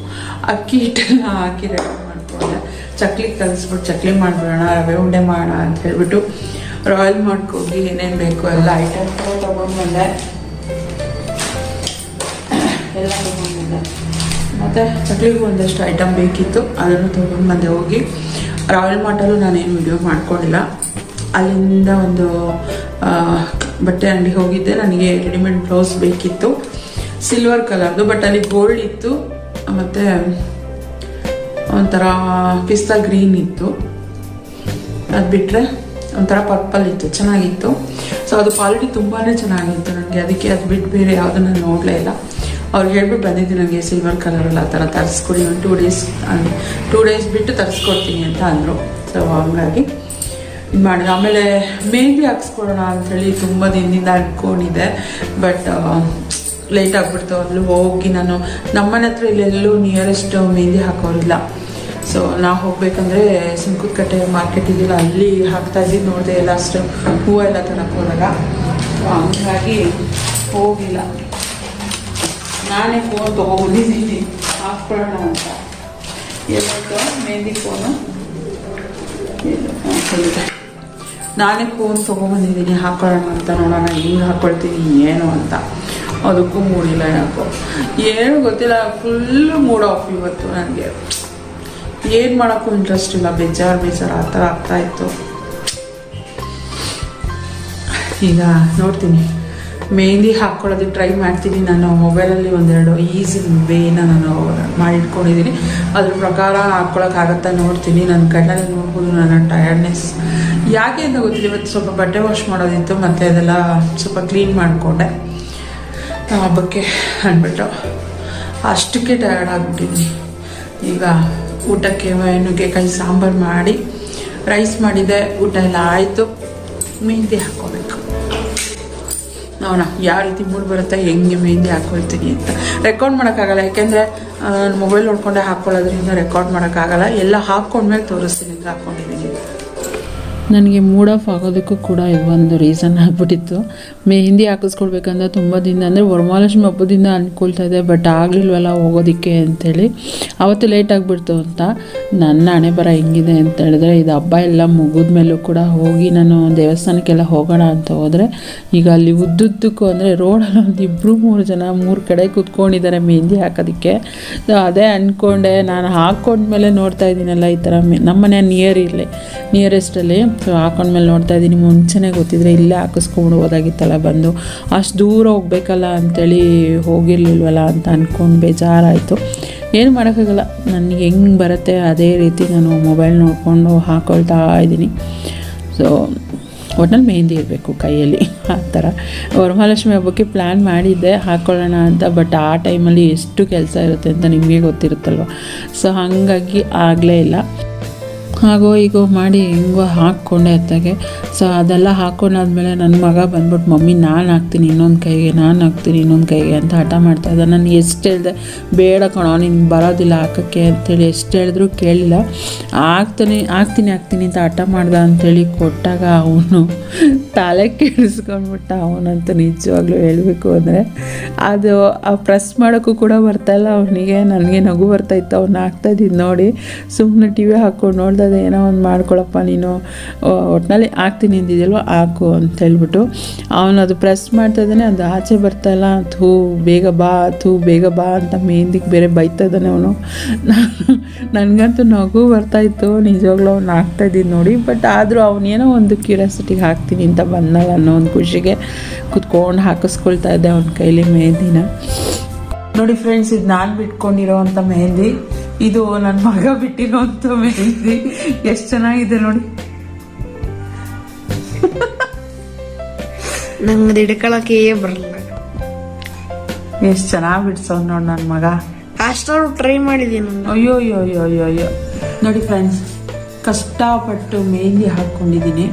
ಅಕ್ಕಿ ಹಿಟ್ಟೆಲ್ಲ ಹಾಕಿ ರೆಡಿ ಮಾಡಿಕೊಂಡೆ. ಚಕ್ಲಿ ಕಲಿಸ್ಬಿಟ್ಟು ಚಕ್ಲಿ ಮಾಡಿಬಿಡೋಣ, ರವೆ ಉಂಡೆ ಮಾಡೋಣ ಅಂತ ಹೇಳ್ಬಿಟ್ಟು ರಾಯಲ್ ಮಾಡ್ಕೋಗಿ ಏನೇನು ಬೇಕು ಎಲ್ಲ ಐಟಮ್ ಕೂಡ ತೊಗೊಂಡ್ಬಂದೆ. ಎಲ್ಲ ತೊಗೊಂಡ್ಬಂದೆ. ಮತ್ತು ಚಕ್ಲಿಗೂ ಒಂದಷ್ಟು ಐಟಮ್ ಬೇಕಿತ್ತು, ಅದನ್ನು ತೊಗೊಂಡು ಬಂದೆ ಹೋಗಿ. ರಾಯಲ್ ಮಾರ್ಟಲ್ಲೂ ನಾನೇನು ವಿಡಿಯೋ ಮಾಡ್ಕೊಂಡಿಲ್ಲ. ಅಲ್ಲಿಂದ ಒಂದು ಬಟ್ಟೆ ಅಂಗಡಿ ಹೋಗಿದ್ದೆ. ನನಗೆ ರೆಡಿಮೇಡ್ ಬ್ಲೌಸ್ ಬೇಕಿತ್ತು. ಸಿಲ್ವರ್ ಕಲರ್ದು ಬಟ್ ಅಲ್ಲಿ ಗೋಲ್ಡ್ ಇತ್ತು. ಮತ್ತು ಒಂಥರ ಪಿಸ್ತಾ ಗ್ರೀನ್ ಇತ್ತು. ಅದು ಬಿಟ್ಟರೆ ಒಂಥರ ಪರ್ಪಲ್ ಇತ್ತು, ಚೆನ್ನಾಗಿತ್ತು. ಸೊ ಅದು ಕ್ವಾಲಿಟಿ ತುಂಬಾ ಚೆನ್ನಾಗಿತ್ತು ನನಗೆ ಅದಕ್ಕೆ ಅದು ಬಿಟ್ಟು ಬೇರೆ ಯಾವುದನ್ನು ನೋಡಲೇ ಇಲ್ಲ. ಅವ್ರಿಗೆ ಹೇಳ್ಬಿಟ್ಟು ಬಂದಿದ್ದು ನನಗೆ ಸಿಲ್ವರ್ ಕಲರಲ್ಲಿ ಆ ಥರ ತರಿಸ್ಕೊಡಿ, ಒಂದು ಟೂ ಡೇಸ್ ಟೂ ಡೇಸ್ ಬಿಟ್ಟು ತರಿಸ್ಕೊಡ್ತೀನಿ ಅಂತ ಅಂದರು. ಸೊ ಹಂಗಾಗಿ ಇದು ಮಾಡಿದೆ. ಆಮೇಲೆ ಮೆಹಂದಿ ಹಾಕ್ಸ್ಕೊಡೋಣ ಅಂಥೇಳಿ ತುಂಬ ದಿನದಿಂದ ಅಂದ್ಕೊಂಡಿದ್ದೆ ಬಟ್ ಲೇಟ್ ಆಗಿಬಿಡ್ತು. ಅಲ್ಲಿ ಹೋಗಿ ನಾನು ನಮ್ಮನೆ ಹತ್ರ ಇಲ್ಲೆಲ್ಲೂ ನಿಯರೆಸ್ಟ್ ಮೆಹಂದಿ ಹಾಕೋರಿಲ್ಲ. ಸೊ ನಾ ಹೋಗ್ಬೇಕಂದ್ರೆ ಸುಂಕುದಕಟ್ಟೆ ಮಾರ್ಕೆಟ್ ಇದೆಯಲ್ಲ, ಅಲ್ಲಿ ಹಾಕ್ತಾ ಇದ್ದಿದ್ದು ನೋಡಿದೆ ಎಲ್ಲ ಅಷ್ಟು ಹೂವು ಎಲ್ಲ ತರಕ್ಕೆ ಹೋದಾಗ ಹಂಗಾಗಿ ಹೋಗಿಲ್ಲ. ನಾನೇ ಫೋನ್ ತೊಗೊಂಡಿದ್ದೀನಿ ಹಾಕ್ಕೊಳ್ಳೋಣ ಅಂತ. ಎಲ್ಲಾಯ್ತು ಮೆಹಂದಿ ಫೋನು ನಾನೇ ಫೋನ್ ತೊಗೊಬಂದಿದ್ದೀನಿ ಹಾಕೊಳ್ಳೋಣ ಅಂತ. ನೋಡೋಣ ಹಿಂಗೆ ಹಾಕ್ಕೊಳ್ತೀನಿ ಏನು ಅಂತ. ಅದಕ್ಕೂ ಮೂಡಿಲ್ಲ ಯಾಕೋ. ಏನು ಗೊತ್ತಿಲ್ಲ ಫುಲ್ಲು ಮೂಡ್ ಆಫ್ ಇವತ್ತು ನನಗೆ. ಏನು ಮಾಡೋಕ್ಕೂ ಇಂಟ್ರೆಸ್ಟ್ ಇಲ್ಲ. ಬೇಜಾರು ಬೇಜಾರು ಆ ಥರ ಆಗ್ತಾ ಇತ್ತು. ಈಗ ನೋಡ್ತೀನಿ. ಮೆಹಂದಿ ಹಾಕ್ಕೊಳ್ಳೋದಕ್ಕೆ ಟ್ರೈ ಮಾಡ್ತೀನಿ. ನಾನು ಮೊಬೈಲಲ್ಲಿ ಒಂದೆರಡು ಈಸಿ ವೇನ ನಾನು ಮಾಡಿಟ್ಕೊಂಡಿದ್ದೀನಿ. ಅದ್ರ ಪ್ರಕಾರ ಹಾಕ್ಕೊಳಕ್ಕಾಗತ್ತಾ ನೋಡ್ತೀನಿ. ನನ್ನ ಕಣ್ಣಲ್ಲಿ ನೋಡ್ಬೋದು ನನ್ನ ಟಯರ್ಡ್ನೆಸ್ ಯಾಕೆ ಅಂತ ಗೊತ್ತಿಲ್ಲ. ಇವತ್ತು ಸ್ವಲ್ಪ ಬಟ್ಟೆ ವಾಶ್ ಮಾಡೋದಿತ್ತು. ಮತ್ತು ಅದೆಲ್ಲ ಸ್ವಲ್ಪ ಕ್ಲೀನ್ ಮಾಡಿಕೊಂಡೆ. ಹಬ್ಬಕ್ಕೆ ಅಂದ್ಬಿಟ್ಟು ಅಷ್ಟಕ್ಕೆ ಟಯರ್ಡ್ ಆಗಿಬಿಟ್ಟಿದ್ದೀನಿ. ಈಗ ಊಟಕ್ಕೆ ನುಗ್ಗೆಕಾಯಿ ಸಾಂಬಾರು ಮಾಡಿ ರೈಸ್ ಮಾಡಿದೆ ಊಟ ಎಲ್ಲ ಆಯಿತು. ಮೆಹಂದಿ ಹಾಕ್ಕೋಬೇಕು. ನೋಡೋಣ ಯಾವ ರೀತಿ ಮೂಡ್ ಬರುತ್ತೆ, ಹೆಂಗೆ ಮೆಹಂದಿ ಹಾಕ್ಕೊಳ್ತೀನಿ ಅಂತ ರೆಕಾರ್ಡ್ ಮಾಡೋಕ್ಕಾಗಲ್ಲ. ಯಾಕೆಂದರೆ ಮೊಬೈಲ್ ನೋಡ್ಕೊಂಡೆ ಹಾಕ್ಕೊಳ್ಳೋದ್ರಿಂದ ರೆಕಾರ್ಡ್ ಮಾಡೋಕ್ಕಾಗಲ್ಲ. ಎಲ್ಲ ಹಾಕ್ಕೊಂಡ್ಮೇಲೆ ತೋರಿಸ್ತೀನಿ ಅಂತ ಹಾಕ್ಕೊಂಡಿದ್ದೀನಿ ನನಗೆ ಮೂಡ್ ಆಫ್ ಆಗೋದಕ್ಕೂ ಕೂಡ ಇದೊಂದು ರೀಸನ್ ಆಗ್ಬಿಟ್ಟಿತ್ತು. ಮೆಹಂದಿ ಹಾಕಿಸ್ಕೊಳ್ಬೇಕಂದ್ರೆ ತುಂಬ ದಿನ, ಅಂದರೆ ವರಮಹಾಲಕ್ಷ್ಮಿ ಹಬ್ಬದಿಂದ ಅಂದ್ಕೊಳ್ತಾ ಇದ್ದೆ ಬಟ್ ಆಗಲಿಲ್ವಲ್ಲ ಹೋಗೋದಕ್ಕೆ ಅಂಥೇಳಿ ಅವತ್ತು ಲೇಟ್ ಆಗಿಬಿಡ್ತು ಅಂತ ನನ್ನ ಹಣೆ ಬರ ಹೆಂಗಿದೆ ಅಂತ ಹೇಳಿದ್ರೆ, ಇದು ಹಬ್ಬ ಎಲ್ಲ ಮುಗಿದ ಮೇಲೂ ಕೂಡ ಹೋಗಿ ನಾನು ದೇವಸ್ಥಾನಕ್ಕೆಲ್ಲ ಹೋಗೋಣ ಅಂತ ಹೋದರೆ, ಈಗ ಅಲ್ಲಿ ಉದ್ದುದ್ದಕ್ಕೂ ಅಂದರೆ ರೋಡಲ್ಲಿ ಒಂದು ಇಬ್ಬರು ಮೂರು ಜನ ಮೂರು ಕಡೆ ಕೂತ್ಕೊಂಡಿದ್ದಾರೆ ಮೆಹಂದಿ ಹಾಕೋದಕ್ಕೆ. ಅದೇ ಅಂದ್ಕೊಂಡೆ ನಾನು ಹಾಕ್ಕೊಂಡ್ಮೇಲೆ ನೋಡ್ತಾ ಇದ್ದೀನಲ್ಲ ಈ ಥರ ಮೆ, ನಮ್ಮನೆ ನಿಯರ್ ಇರಲಿ ನಿಯರೆಸ್ಟಲ್ಲಿ ಸೊ ಹಾಕೊಂಡ್ಮೇಲೆ ನೋಡ್ತಾ ಇದ್ದೀನಿ. ಮುಂಚೆನೇ ಗೊತ್ತಿದ್ರೆ ಇಲ್ಲೇ ಹಾಕಿಸ್ಕೊಂಡು ಹೋದಾಗಿತ್ತಲ್ಲ ಬಂದು. ಅಷ್ಟು ದೂರ ಹೋಗ್ಬೇಕಲ್ಲ ಅಂಥೇಳಿ ಹೋಗಿರ್ಲಿಲ್ವಲ್ಲ ಅಂತ ಅಂದ್ಕೊಂಡು ಬೇಜಾರಾಯಿತು. ಏನು ಮಾಡೋಕ್ಕಾಗಲ್ಲ. ನನಗೆ ಹೆಂಗೆ ಬರುತ್ತೆ ಅದೇ ರೀತಿ ನಾನು ಮೊಬೈಲ್ ನೋಡಿಕೊಂಡು ಹಾಕೊಳ್ತಾ ಇದ್ದೀನಿ. ಸೊ ಒಟ್ನಲ್ಲಿ ಮೆಹಂದಿ ಇರಬೇಕು ಕೈಯಲ್ಲಿ. ಆ ಥರ. ವರಮಹಾಲಕ್ಷ್ಮಿ ಹಬ್ಬಕ್ಕೆ ಪ್ಲ್ಯಾನ್ ಮಾಡಿದ್ದೆ ಹಾಕ್ಕೊಳ್ಳೋಣ ಅಂತ ಬಟ್ ಆ ಟೈಮಲ್ಲಿ ಎಷ್ಟು ಕೆಲಸ ಇರುತ್ತೆ ಅಂತ ನಿಮಗೆ ಗೊತ್ತಿರುತ್ತಲ್ವ? ಸೊ ಹಾಗಾಗಿ ಆಗಲೇ ಇಲ್ಲ. ಹಾಗೋ ಹೀಗೋ ಮಾಡಿ ಹಿಂಗೋ ಹಾಕ್ಕೊಂಡೆ ಅತ್ತಾಗೆ. ಸೊ ಅದೆಲ್ಲ ಹಾಕ್ಕೊಂಡಾದ್ಮೇಲೆ ನನ್ನ ಮಗ ಬಂದ್ಬಿಟ್ಟು ಮಮ್ಮಿ, ನಾನು ಹಾಕ್ತೀನಿ ಇನ್ನೊಂದು ಕೈಗೆ, ನಾನು ಹಾಕ್ತೀನಿ ಇನ್ನೊಂದು ಕೈಗೆ, ಅಂತ ಹಠ ಮಾಡ್ತಾ ಇದ್ದ. ನಾನು ಎಷ್ಟು ಹೇಳಿದೆ, ಬೇಡ ಕಣೋ, ನೀನು ಬರೋದಿಲ್ಲ ಹಾಕೋಕ್ಕೆ ಅಂತೇಳಿ ಎಷ್ಟು ಹೇಳಿದ್ರು ಕೇಳಿಲ್ಲ. ಹಾಕ್ತಾನೆ, ಹಾಕ್ತೀನಿ ಹಾಕ್ತೀನಿ, ಅಂತ ಹಠ ಮಾಡ್ದ ಅಂತೇಳಿ ಕೊಟ್ಟಾಗ ಅವನು ತಲೆ ಕೆಡಿಸ್ಕೊಂಡ್ಬಿಟ್ಟ. ಅವನಂತ ನಿಜವಾಗ್ಲೂ ಹೇಳಬೇಕು ಅಂದರೆ, ಅದು ಆ ಪ್ರೆಸ್ ಮಾಡೋಕ್ಕೂ ಕೂಡ ಬರ್ತಾಯಿಲ್ಲ ಅವನಿಗೆ, ನನಗೆ ನಗು ಬರ್ತಾಯಿತ್ತು ಅವ್ನು ಇದ್ದಿದ್ದು ನೋಡಿ ಸುಮ್ಮನೆ ಟಿ ವಿ ಹಾಕ್ಕೊಂಡು ನೋಡ್ದೆ ಏನೋ ಒಂದು ಮಾಡ್ಕೊಳಪ್ಪ ನೀನು ಒಟ್ಟಿನಲ್ಲಿ ಹಾಕ್ತೀನಿ ಅಂದಿದ್ಯಲ್ವ, ಹಾಕು ಅಂತ ಹೇಳ್ಬಿಟ್ಟು ಅವನು ಅದು ಪ್ರೆಸ್ ಮಾಡ್ತಾ ಇದ್ದಾನೆ, ಅದು ಆಚೆ ಬರ್ತಾಯಿಲ್ಲ ಥೂ, ಬೇಗ ಬಾ, ಥೂ, ಬೇಗ ಬಾ ಅಂತ ಮೆಹಂದಿಗೆ ಬೇರೆ ಬೈತಾ ಇದ್ದಾನೆ ಅವನು. ನನಗಂತೂ ನಗು ಬರ್ತಾಯಿತ್ತು ನಿಜವಾಗ್ಲೂ ಅವ್ನು ಹಾಕ್ತಾ ಇದ್ದೀನಿ ನೋಡಿ ಬಟ್ ಆದರೂ ಅವನೇನೋ ಒಂದು ಕ್ಯೂರಿಯಾಸಿಟಿಗೆ ಹಾಕ್ತೀನಿ ಅಂತ ಬಂದಲ್ಲ ಅನ್ನೋ ಒಂದು ಖುಷಿಗೆ ಕುತ್ಕೊಂಡು ಹಾಕಿಸ್ಕೊಳ್ತಾ ಇದ್ದೆ ಅವನ ಕೈಲಿ ಮೆಹಂದಿನ. ನೋಡಿ ಫ್ರೆಂಡ್ಸ್ ಇದು ನಾನು ಬಿಟ್ಕೊಂಡಿರೋ ಅಂತ ಮೆಹಂದಿ. ಇದು ನನ್ನ ಮಗ ಬಿಟ್ಟಿರೋ ಅಂತ ಮೆಹಂದಿ ಎಷ್ಟು ಚೆನ್ನಾಗಿದೆ ನೋಡಿ. ನಂಗೆ ಹಿಡ್ಕೊಳಕ್ಕೆ ಬರಲ್ಲ ಎಷ್ಟು ಚೆನ್ನಾಗಿ ಬಿಡ್ಸವ್ ನೋಡಿ ನನ್ನ ಮಗ. ಅಷ್ಟಾದ್ರು ಟ್ರೈ ಮಾಡಿದ್ದೀನಿ ಅಯ್ಯೋ ಅಯ್ಯೋ ಅಯ್ಯೋ ಅಯ್ಯೋ ಅಯ್ಯೋ. ನೋಡಿ ಫ್ರೆಂಡ್ಸ್ ಕಷ್ಟಪಟ್ಟು ಮೆಹಂದಿ ಹಾಕ್ಕೊಂಡಿದ್ದೀನಿ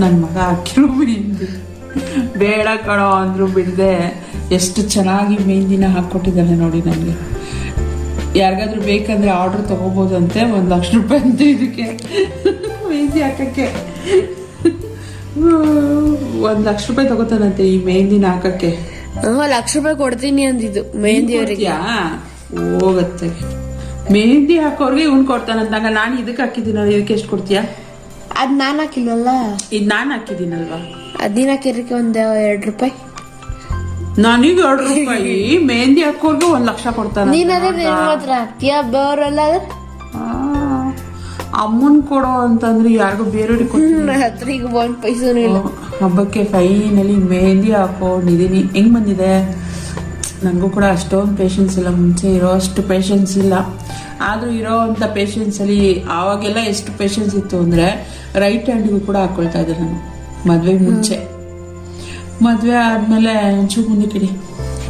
ನನ್ನ ಮಗ ಹಾಕಿರು ಮೆಹಂದಿ. ಬೇಡ ಕಣೋ ಅಂದ್ರು ಬಿಡದೆ. ಎಷ್ಟು ಚೆನ್ನಾಗಿ ಮೆಹಂದಿನ ಹಾಕ್ಕೊಟ್ಟಿದ್ದಾನೆ ನೋಡಿ ನನಗೆ ಯಾರಿಗಾದ್ರೂ ಬೇಕಂದ್ರೆ ಆರ್ಡ್ರ್ ತೊಗೋಬೋದಂತೆ ಒಂದು ಲಕ್ಷ ರೂಪಾಯಿ ಅಂತ ಇದಕ್ಕೆ. ಮೆಹಂದಿ ಹಾಕಕ್ಕೆ. ಒಂದು ಲಕ್ಷ ರೂಪಾಯಿ ತಗೋತಾನಂತೆ ಈ ಮೆಹಂದಿನ ಹಾಕಕ್ಕೆ. ಲಕ್ಷ ರೂಪಾಯಿ ಕೊಡ್ತೀನಿ ಅಂದಿದ್ದು ಮೆಹಂದಿ ಅವರಿಗೆ? ಹೋಗತ್ತೆ. ಮೆಹಂದಿ ಹಾಕೋರ್ಗೆ ಇವ್ನು ಕೊಡ್ತಾನಂತಾಗ ನಾನು ಇದಕ್ಕೆ ಹಾಕಿದ್ದೀನಲ್ಲ ಇದಕ್ಕೆ ಎಷ್ಟು ಕೊಡ್ತೀಯಾ? ಅದ್ ನಾನು ಹಾಕಿಲ್ಲಲ್ಲ ಇದು ನಾನು ಹಾಕಿದ್ದೀನಲ್ವಾ? ಅದಿನ ಹಾಕಿರಕ್ಕೆ ಒಂದ್ ಎರಡು ರೂಪಾಯಿ. ನನಗೆ ಎರಡು ರೂಪಾಯಿ. ಮೆಹಂದಿ ಹಾಕೋರ್ಗೆ ಒಂದ್ ಲಕ್ಷ ಕೊಡ್ತಾನೆ ನೀನ್ ಅದೇ ನಿನ್ ಮಾತ್ರ ಹಾಕ್ತೀಯ ಬೇರೆಲ್ಲ ಅಮ್ಮನ್ ಕೊಡೋ ಅಂತಂದ್ರೆ ಯಾರಿಗೂ ಬೇರೆಯವ್ರಿಗೆ ಕೊಡ್ತೀನಿ. ಹತ್ರ ಈಗ ಒಂದ್ ಪೈಸನು ಇಲ್ಲ. ಹಬ್ಬಕ್ಕೆ ಫೈನಲಿ ಮೆಹಂದಿ ಹಾಕೊಂಡಿದೀನಿ ಹೆಂಗ್ ಬಂದಿದೆ? ನನಗೂ ಕೂಡ ಅಷ್ಟೊಂದು ಪೇಷನ್ಸ್ ಇಲ್ಲ. ಮುಂಚೆ ಇರೋ ಅಷ್ಟು ಪೇಷನ್ಸ್ ಇಲ್ಲ. ಆದರೂ ಇರೋ ಅಂಥ ಪೇಷನ್ಸಲ್ಲಿ ಆವಾಗೆಲ್ಲ ಎಷ್ಟು ಪೇಷನ್ಸ್ ಇತ್ತು ಅಂದರೆ ರೈಟ್ ಹ್ಯಾಂಡಿಗೂ ಕೂಡ ಹಾಕ್ಕೊಳ್ತಾ ಇದ್ದೆ ನಾನು. ಮದುವೆ ಮುಂಚೆ. ಮದುವೆ ಆದಮೇಲೆ ಒಂಚೂರು ಕಿಡಿ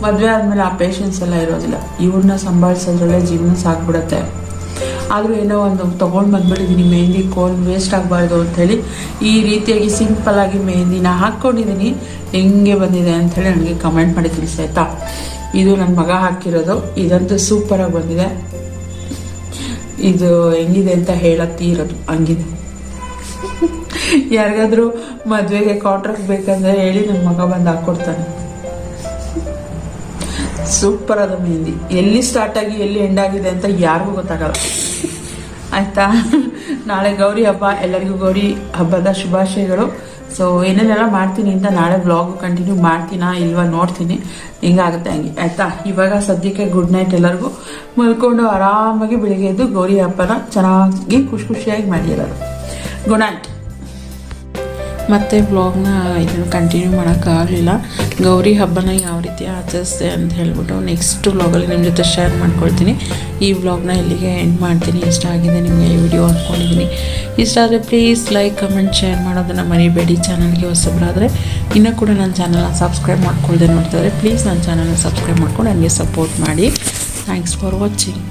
ಮದುವೆ ಆದಮೇಲೆ ಆ ಪೇಷನ್ಸ್ ಎಲ್ಲ ಇರೋದಿಲ್ಲ. ಇವ್ರನ್ನ ಸಂಭಾಳಿಸೋದ್ರಲ್ಲೇ ಜೀವನ ಸಾಕ್ಬಿಡತ್ತೆ. ಆದರೂ ಏನೋ ಒಂದು ತೊಗೊಂಡು ಬಂದ್ಬಿಟ್ಟಿದ್ದೀನಿ ಮೆಹಂದಿ ಕೋಲ್ ವೇಸ್ಟ್ ಆಗಬಾರ್ದು ಹೇಳಿ ಈ ರೀತಿಯಾಗಿ ಸಿಂಪಲ್ ಆಗಿ ಮೆಹಂದಿನ ಹಾಕ್ಕೊಂಡಿದ್ದೀನಿ ಹೆಂಗೆ ಬಂದಿದೆ ಅಂಥೇಳಿ ನನಗೆ ಕಮೆಂಟ್ ಮಾಡಿ ತಿಳಿಸಿ, ಆಯ್ತಾ? ಇದು ನನ್ನ ಮಗ ಹಾಕಿರೋದು. ಇದಂತೂ ಸೂಪರಾಗಿ ಬಂದಿದೆ. ಇದು ಹೆಂಗಿದೆ ಅಂತ ಹೇಳತ್ತೀರೋದು, ಹಂಗಿದೆ. ಯಾರಿಗಾದ್ರೂ ಮದುವೆಗೆ ಕಾಂಟ್ರಾಕ್ಟ್ ಬೇಕಂದ್ರೆ ಹೇಳಿ ನನ್ನ ಮಗ ಬಂದು ಹಾಕ್ಕೊಡ್ತಾನೆ ಸೂಪರ್ ಅದ ಮೆಹಂದಿ ಎಲ್ಲಿ ಸ್ಟಾರ್ಟ್ ಆಗಿ, ಎಲ್ಲಿ ಎಂಡ್ ಆಗಿದೆ ಅಂತ ಯಾರಿಗೂ ಗೊತ್ತಾಗಲ್ಲ. ಆಯ್ತಾ? ನಾಳೆ ಗೌರಿ ಹಬ್ಬ, ಎಲ್ಲರಿಗೂ ಗೌರಿ ಹಬ್ಬದ ಶುಭಾಶಯಗಳು. ಸೊ ಏನೇನೆಲ್ಲ ಮಾಡ್ತೀನಿ ಅಂತ ನಾಳೆ ಬ್ಲಾಗ್ ಕಂಟಿನ್ಯೂ ಮಾಡ್ತೀನಾ ಇಲ್ವಾ ನೋಡ್ತೀನಿ. ಹಿಂಗಾಗುತ್ತೆ ಹಂಗೆ. ಆಯ್ತಾ? ಇವಾಗ ಸದ್ಯಕ್ಕೆ ಗುಡ್ ನೈಟ್ ಎಲ್ಲರಿಗೂ. ಮಲ್ಕೊಂಡು ಆರಾಮಾಗಿ ಬೆಳಿಗ್ಗೆ ಎದ್ದು ಗೌರಿ ಹಬ್ಬನ ಚೆನ್ನಾಗಿ ಖುಷಿ ಖುಷಿಯಾಗಿ ಮಾಡಿ ಎಲ್ಲರು. ಗುಡ್ ನೈಟ್ ಮತ್ತು ವ್ಲಾಗ್ನ ಇದನ್ನು ಕಂಟಿನ್ಯೂ ಮಾಡೋಕ್ಕಾಗಲಿಲ್ಲ ಗೌರಿ ಹಬ್ಬನ ಯಾವ ರೀತಿ ಆಚರಿಸ್ದೆ ಅಂತ ಹೇಳ್ಬಿಟ್ಟು ನೆಕ್ಸ್ಟ್ ವ್ಲಾಗಲ್ಲಿ ನಿಮ್ಮ ಜೊತೆ ಶೇರ್ ಮಾಡ್ಕೊಳ್ತೀನಿ. ಈ ವ್ಲಾಗ್ನ ಇಲ್ಲಿಗೆ ಎಂಡ್ ಮಾಡ್ತೀನಿ. ಇಷ್ಟ ಆಗಿದೆ ನಿಮಗೆ ಈ ವಿಡಿಯೋ ಅಂದ್ಕೊಂಡಿದ್ದೀನಿ ಇಷ್ಟ ಆದರೆ ಪ್ಲೀಸ್ ಲೈಕ್ ಕಮೆಂಟ್ ಶೇರ್ ಮಾಡೋದನ್ನು ಮರಿಬೇಡಿ. ಚಾನಲ್ಗೆ ಹೊಸಬ್ರಾದರೆ ಇನ್ನೂ ಕೂಡ ನನ್ನ ಚಾನಲ್ನ ಸಬ್ಸ್ಕ್ರೈಬ್ ಮಾಡ್ಕೊಳ್ದೆ ನೋಡ್ತಿದ್ರೆ ಪ್ಲೀಸ್ ನನ್ನ ಚಾನಲ್ನ ಸಬ್ಸ್ಕ್ರೈಬ್ ಮಾಡ್ಕೊಂಡು ನನಗೆ ಸಪೋರ್ಟ್ ಮಾಡಿ. Thanks for watching